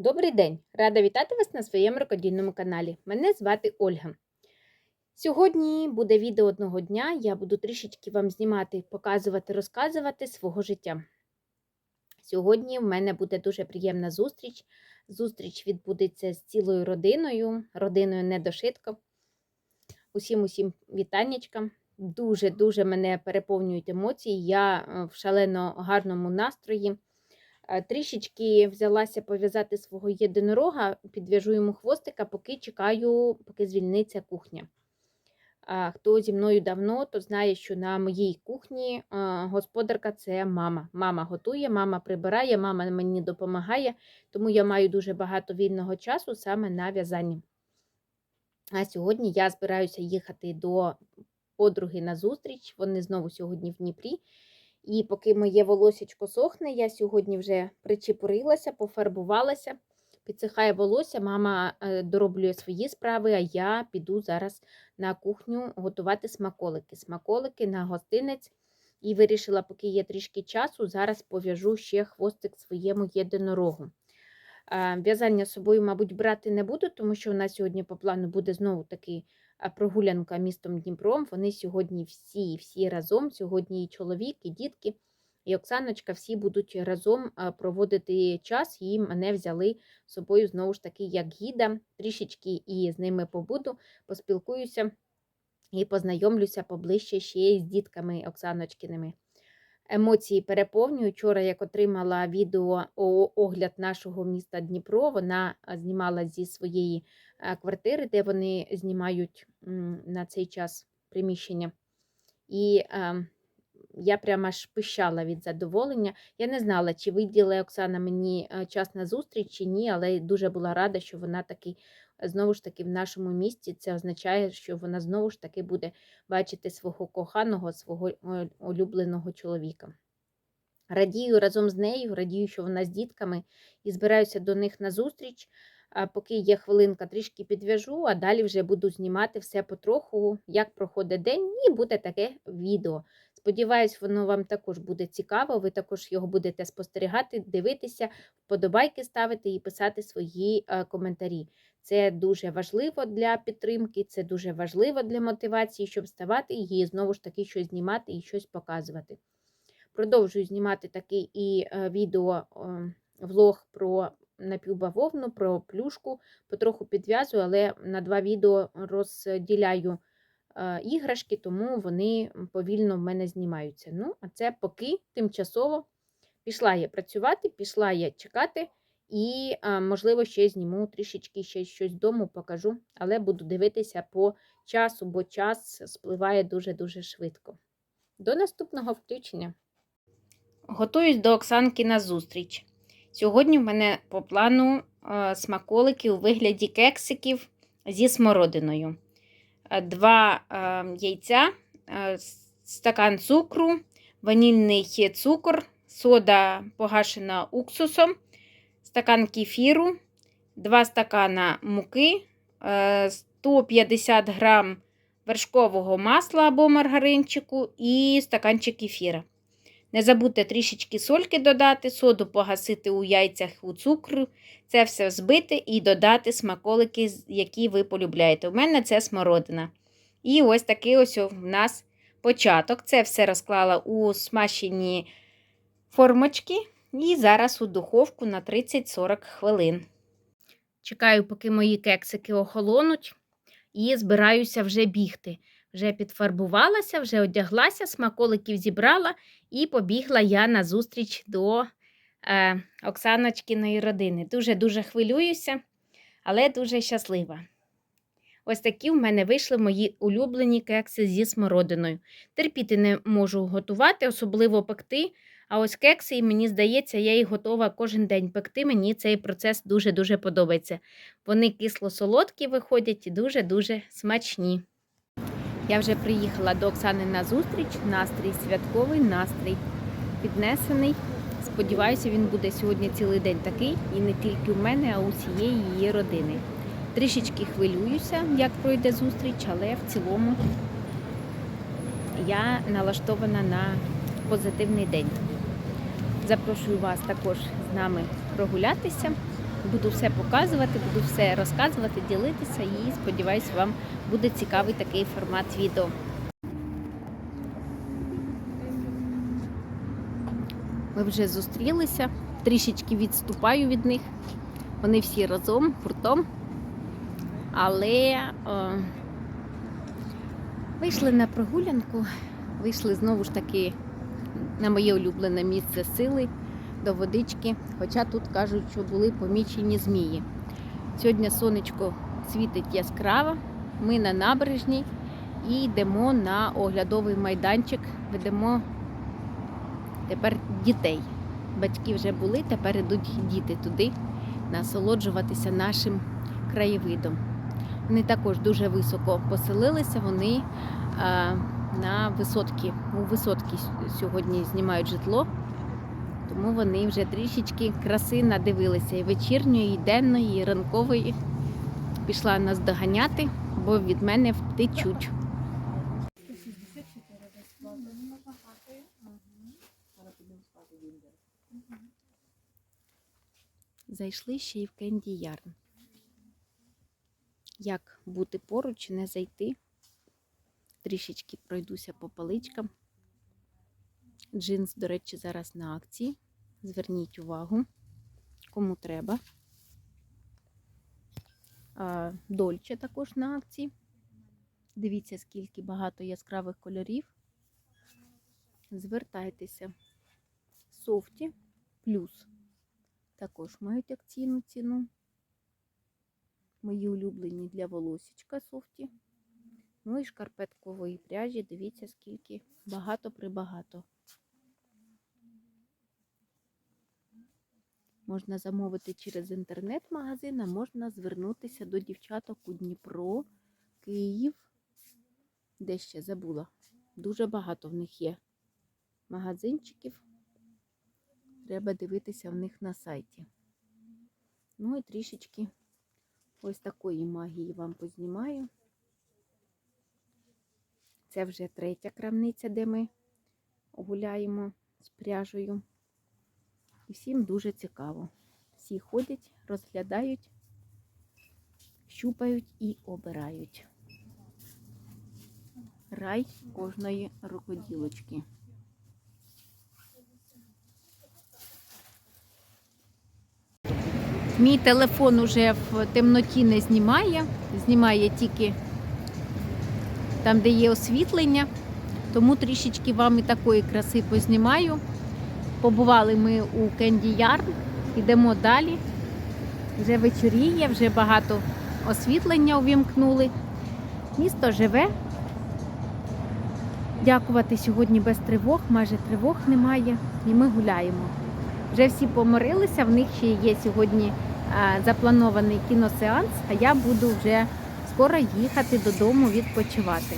Добрий день! Рада вітати вас на своєму рукодільному каналі. Мене звати Ольга. Сьогодні буде відео одного дня. Я буду трішечки вам знімати, показувати, розказувати свого життя. Сьогодні в мене буде дуже приємна зустріч. Зустріч відбудеться з цілою родиною, родиною недошитко. Усім усім вітаннячкам. Дуже-дуже мене переповнюють емоції. Я е, в шалено гарному настрої. Е, Трішечки взялася пов'язати свого єдинорога, підв'яжу йому хвостика, поки чекаю, поки звільниться кухня. Хто зі мною давно, то знає, що на моїй кухні господарка це мама. Мама готує, мама прибирає, мама мені допомагає, тому я маю дуже багато вільного часу саме на в'язанні. А сьогодні я збираюся їхати до подруги на зустріч. Вони знову сьогодні в Дніпрі. І поки моє волосечко сохне, я сьогодні вже причепурилася, пофарбувалася, підсихає волосся, мама е, дороблює свої справи, а я піду зараз на кухню готувати смаколики. Смаколики на гостинець. І вирішила, поки є трішки часу, зараз пов'яжу ще хвостик своєму єдинорогу. Е, В'язання з собою, мабуть, брати не буду, тому що у нас сьогодні по плану буде знову таки а, прогулянка містом Дніпром. Вони сьогодні всі, всі разом. Сьогодні і чоловік, і дітки, і Оксаночка всі будуть разом проводити час. І мене взяли з собою знову ж таки як гіда. Трішечки і з ними побуду, поспілкуюся і познайомлюся поближче ще з дітками Оксаночкиними. Емоції переповнюють. Вчора, як отримала відео огляд нашого міста Дніпро, вона знімала зі своєї квартири, де вони знімають на цей час приміщення. І е, я прямо аж пищала від задоволення. Я не знала, чи виділа Оксана мені е, час на зустріч, чи ні, але дуже була рада, що вона таки е, знову ж таки в нашому місті. Це означає, що вона знову ж таки буде бачити свого коханого, свого е, улюбленого чоловіка. Радію разом з нею, радію, що вона з дітками і збираюся до них на зустріч. Поки є хвилинка, трішки підв'яжу, а далі вже буду знімати все потроху, як проходить день, і буде таке відео. Сподіваюсь, воно вам також буде цікаво. Ви також його будете спостерігати, дивитися, вподобайки ставити і писати свої е, коментарі. Це дуже важливо для підтримки, це дуже важливо для мотивації, щоб вставати і знову ж таки щось знімати і щось показувати. Продовжую знімати такий і е, відео влог про напівбавовну, про плюшку. Потроху підв'язую, але на два відео розділяю е, іграшки, тому вони повільно в мене знімаються. Ну, а це поки тимчасово пішла я працювати, пішла я чекати. І, а, можливо, ще зніму трішечки ще щось дому, покажу, але буду дивитися по часу, бо час спливає дуже-дуже швидко. До наступного включення. Готуюсь до Оксанки на зустріч. Сьогодні в мене по плану е, смаколики у вигляді кексиків зі смородиною. Е, Два е, яйця, стакан цукру, ванільний цукор, сода погашена уксусом, стакан кефіру, 2 стакана муки, е, 150 грам вершкового масла або маргаринчику і стаканчик кефіра. Не забудьте трішечки сольки додати, соду погасити у яйцях у цукру, це все збити і додати смаколики, які ви полюбляєте. У мене це смородина. І ось такий ось у нас початок. Це все розклала у смащені формочки і зараз у духовку на 30-40 хвилин. Чекаю, поки мої кексики охолонуть, і збираюся вже бігти. Вже підфарбувалася, вже одяглася, смаколиків зібрала і побігла я на зустріч до е, Оксаночкиної родини. Дуже-дуже хвилююся, але дуже щаслива. Ось такі в мене вийшли мої улюблені кекси зі смородиною. Терпіти не можу готувати, особливо пекти. А ось кекси, і мені здається, я їх готова кожен день пекти. Мені цей процес дуже-дуже подобається. Вони кисло-солодкі виходять і дуже-дуже смачні. Я вже приїхала до Оксани на зустріч. Настрій святковий, настрій піднесений. Сподіваюся, він буде сьогодні цілий день такий, і не тільки в мене, а у всієї її родини. Трішечки хвилююся, як пройде зустріч, але в цілому я налаштована на позитивний день. Запрошую вас також з нами прогулятися. Буду все показувати, буду все розказувати, ділитися і сподіваюся, вам буде цікавий такий формат відео. Ми вже зустрілися, трішечки відступаю від них. Вони всі разом, гуртом. Але е, вийшли на прогулянку, вийшли знову ж таки на моє улюблене місце сили до водички. Хоча тут кажуть, що були помічені змії. Сьогодні сонечко світить яскраво, ми на набережній і йдемо на оглядовий майданчик, ведемо тепер дітей. Батьки вже були, тепер йдуть діти туди насолоджуватися нашим краєвидом. Вони також дуже високо поселилися. Вони на висотки, у висотки сьогодні знімають житло, тому вони вже трішечки краси надивилися і вечірньої, і денної, і ранкової. Пішла нас доганяти, бо від мене втечуть. Зайшли ще й в Кенді Ярн. Як бути поруч, не зайти. Трішечки пройдуся по поличкам. Джинс, до речі, зараз на акції. Зверніть увагу, кому треба. Дольче також на акції. Дивіться, скільки багато яскравих кольорів. Звертайтеся. Софті плюс також мають акційну ціну. Мої улюблені для волосічка софті. Ну і шкарпеткової пряжі. Дивіться, скільки багато Можна замовити через інтернет-магазин, а можна звернутися до дівчаток у Дніпро, Київ. Де ще забула. Дуже багато в них є магазинчиків. Треба дивитися в них на сайті. Ну і трішечки ось такої магії вам познімаю. Це вже третя крамниця, де ми гуляємо з пряжею. І всім дуже цікаво. Всі ходять, розглядають, щупають і обирають. Рай кожної рукоділочки. Мій телефон уже в темноті не знімає, знімає тільки там, де є освітлення. Тому трішечки вам і такої краси познімаю. Побували ми у Кенді Ярн, йдемо далі. Вже вечоріє, вже багато освітлення увімкнули. Місто живе. Дякувати сьогодні без тривог, майже тривог немає, і ми гуляємо. Вже всі помирилися, в них ще є сьогодні запланований кіносеанс, а я буду вже скоро їхати додому відпочивати.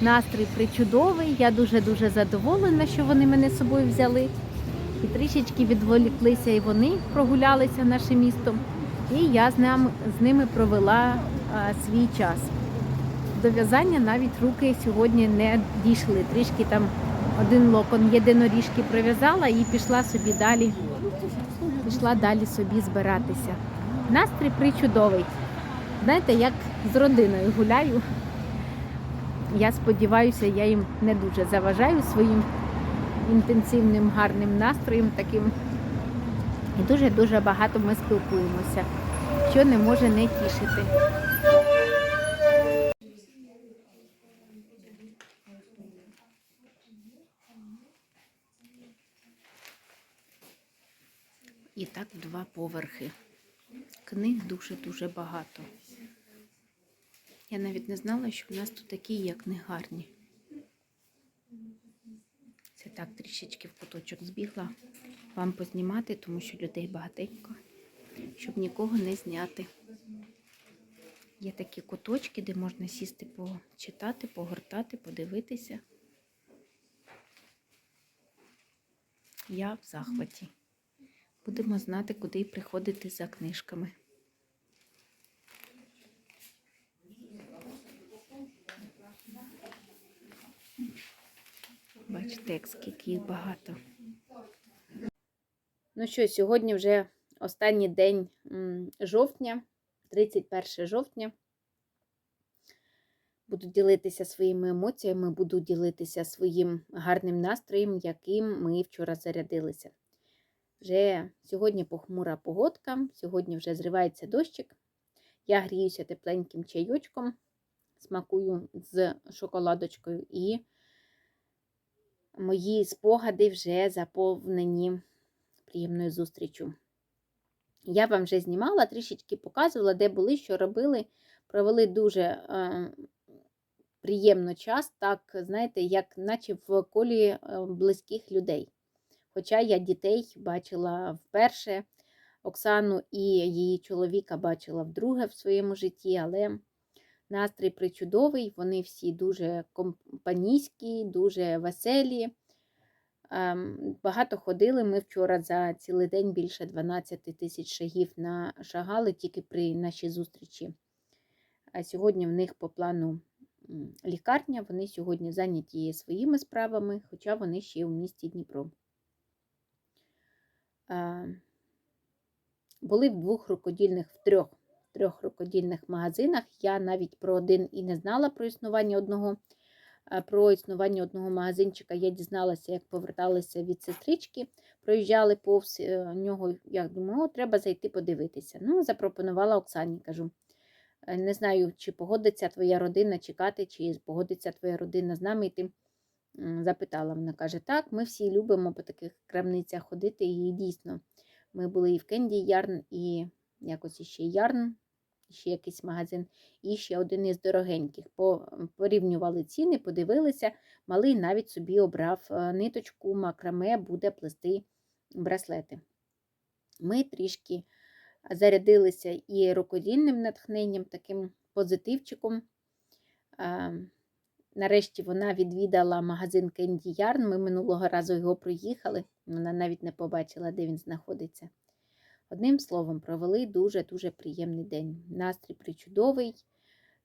Настрій причудовий, я дуже-дуже задоволена, що вони мене з собою взяли. І трішечки відволіклися і вони прогулялися нашим містом. І я з, ним, з ними провела а, свій час. До в'язання навіть руки сьогодні не дійшли. Трішки там один локон єдиноріжки прив'язала і пішла собі далі. Пішла далі собі збиратися. Настрій причудовий. Знаєте, як з родиною гуляю. Я сподіваюся, я їм не дуже заважаю своїм інтенсивним гарним настроєм таким. І дуже-дуже багато ми спілкуємося, що не може не тішити. І так два поверхи. Книг дуже-дуже багато. Я навіть не знала, що в нас тут такі є книгарні. Це так трішечки в куточок збігла вам познімати, тому що людей багатенько, щоб нікого не зняти. Є такі куточки, де можна сісти почитати, погортати, подивитися. Я в захваті. Будемо знати, куди приходити за книжками. Бачите, скільки їх багато. Ну що, сьогодні вже останній день жовтня, 31 жовтня. Буду ділитися своїми емоціями, буду ділитися своїм гарним настроєм, яким ми вчора зарядилися. Вже сьогодні похмура погодка, сьогодні вже зривається дощик. Я гріюся тепленьким чайочком, смакую з шоколадочкою, і мої спогади вже заповнені приємною зустрічю. Я вам вже знімала, трішечки показувала, де були, що робили. Провели дуже е, приємно час, так, знаєте, як наче в колі е, близьких людей. Хоча я дітей бачила вперше, Оксану і її чоловіка бачила вдруге в своєму житті, але настрій причудовий, вони всі дуже компанійські, дуже веселі. Ем, Багато ходили. Ми вчора за цілий день більше 12 тисяч шагів нашагали тільки при нашій зустрічі. А сьогодні в них по плану лікарня, вони сьогодні зайняті своїми справами, хоча вони ще у місті Дніпро. Е, Були в двох рукодільних, в трьох, трьох рукодільних магазинах. Я навіть про один і не знала про існування одного. Про існування одного магазинчика я дізналася, як поверталися від сестрички, проїжджали повз е, нього. Я думаю, треба зайти подивитися. Ну, запропонувала Оксані, кажу. «Е, Не знаю, чи погодиться твоя родина чекати, чи погодиться твоя родина з нами йти. Запитала, вона каже, так, ми всі любимо по таких крамницях ходити, і дійсно, ми були і в Кенді Ярн, і якось іще Ярн, ще якийсь магазин, і ще один із дорогеньких. Порівнювали ціни, подивилися, малий навіть собі обрав е, ниточку, макраме, буде плести браслети. Ми трішки зарядилися і рукодільним натхненням, таким позитивчиком. Нарешті вона відвідала магазин Candy Yarn. Ми минулого разу його проїхали. Вона навіть не побачила, де він знаходиться. Одним словом, провели дуже-дуже приємний день. Настрій причудовий.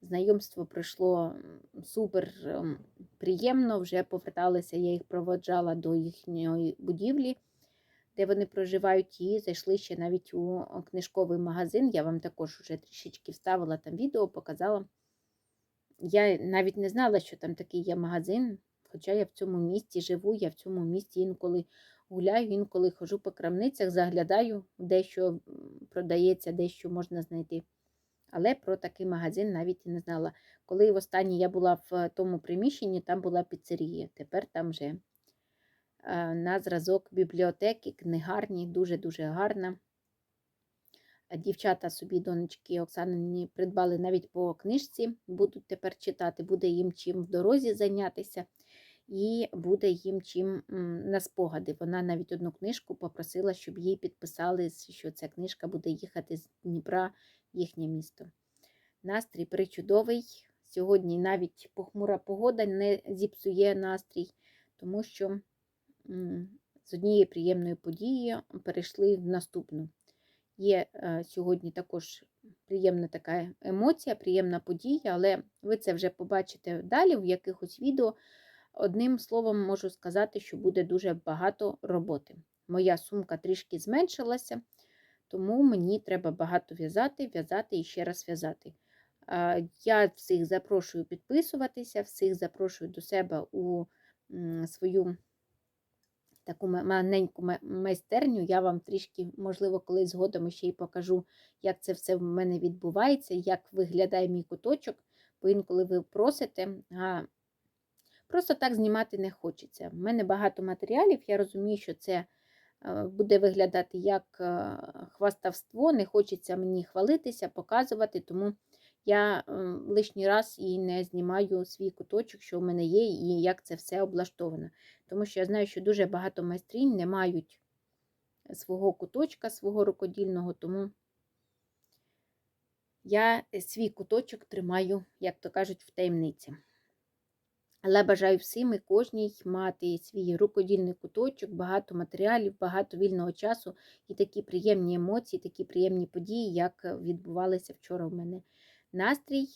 Знайомство пройшло супер приємно. Вже поверталися, я їх проводжала до їхньої будівлі, де вони проживають, і зайшли ще навіть у книжковий магазин. Я вам також вже трішечки вставила там відео, показала. Я навіть не знала, що там такий є магазин, хоча я в цьому місті живу, я в цьому місті інколи гуляю, інколи хожу по крамницях, заглядаю, дещо продається, дещо можна знайти. Але про такий магазин навіть і не знала. Коли востаннє я була в тому приміщенні, там була піцерія. Тепер там вже е, на зразок бібліотеки, книгарні, дуже-дуже гарна. Дівчата собі, донечки Оксанині, придбали навіть по книжці, будуть тепер читати, буде їм чим в дорозі зайнятися, і буде їм чим на спогади. Вона навіть одну книжку попросила, щоб їй підписали, що ця книжка буде їхати з Дніпра в їхнє місто. Настрій причудовий. Сьогодні навіть похмура погода не зіпсує настрій, тому що з однієї приємної події перейшли в наступну. Є е, сьогодні також приємна така емоція, приємна подія, але ви це вже побачите далі в якихось відео. Одним словом, можу сказати, що буде дуже багато роботи. Моя сумка трішки зменшилася, тому мені треба багато в'язати, в'язати і ще раз в'язати. Я всіх запрошую підписуватися, всіх запрошую до себе у свою таку маленьку майстерню. Я вам трішки, можливо, колись згодом ще й покажу, як це все в мене відбувається, як виглядає мій куточок. Бо інколи ви просите, а просто так знімати не хочеться. У мене багато матеріалів, я розумію, що це е, буде виглядати як е, хвастовство, не хочеться мені хвалитися, показувати, тому я е, лишній раз і не знімаю свій куточок, що в мене є, і як це все облаштовано. Тому що я знаю, що дуже багато майстрінь не мають свого куточка, свого рукодільного, тому я свій куточок тримаю, як то кажуть, в таємниці. Але бажаю всім і кожній мати свій рукодільний куточок, багато матеріалів, багато вільного часу і такі приємні емоції, такі приємні події, як відбувалися вчора в мене. Настрій,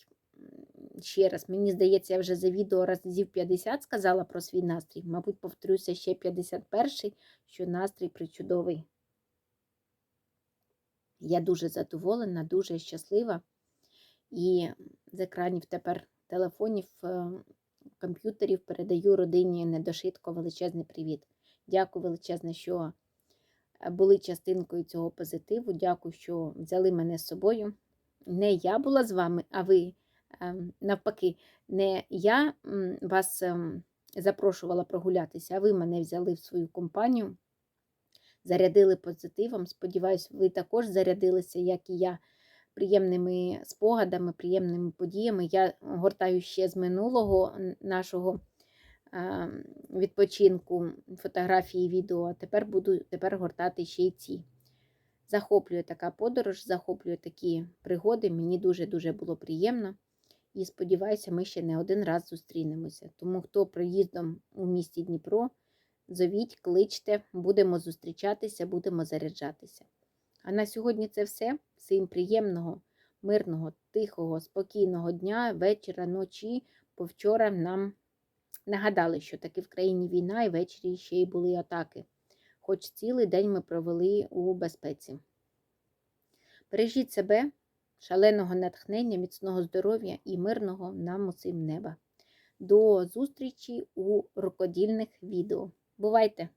ще раз, мені здається, я вже за відео разів 50 сказала про свій настрій. Мабуть, повторюся ще 51-й, що настрій причудовий. Я дуже задоволена, дуже щаслива. І з екранів тепер телефонів, е, комп'ютерів передаю родині недошитко величезний привіт. Дякую величезне, що е, були частинкою цього позитиву. Дякую, що взяли мене з собою. Не я була з вами, а ви ем, навпаки, не я вас ем, запрошувала прогулятися, а ви мене взяли в свою компанію, зарядили позитивом. Сподіваюсь, ви також зарядилися, як і я, приємними спогадами, приємними подіями. Я гортаю ще з минулого нашого е, відпочинку фотографії, відео, а тепер буду тепер гортати ще й ці. Захоплює така подорож, захоплює такі пригоди. Мені дуже-дуже було приємно. І сподіваюся, ми ще не один раз зустрінемося. Тому хто приїздом у місті Дніпро, зовіть, кличте, будемо зустрічатися, будемо заряджатися. А на сьогодні це все. Всім приємного, мирного, тихого, спокійного дня, вечора, ночі. Бо вчора нам нагадали, що таки в країні війна і ввечері ще й були атаки. Хоч цілий день ми провели у безпеці. Бережіть себе, шаленого натхнення, міцного здоров'я і мирного нам усім неба. До зустрічі у рукодільних відео. Бувайте!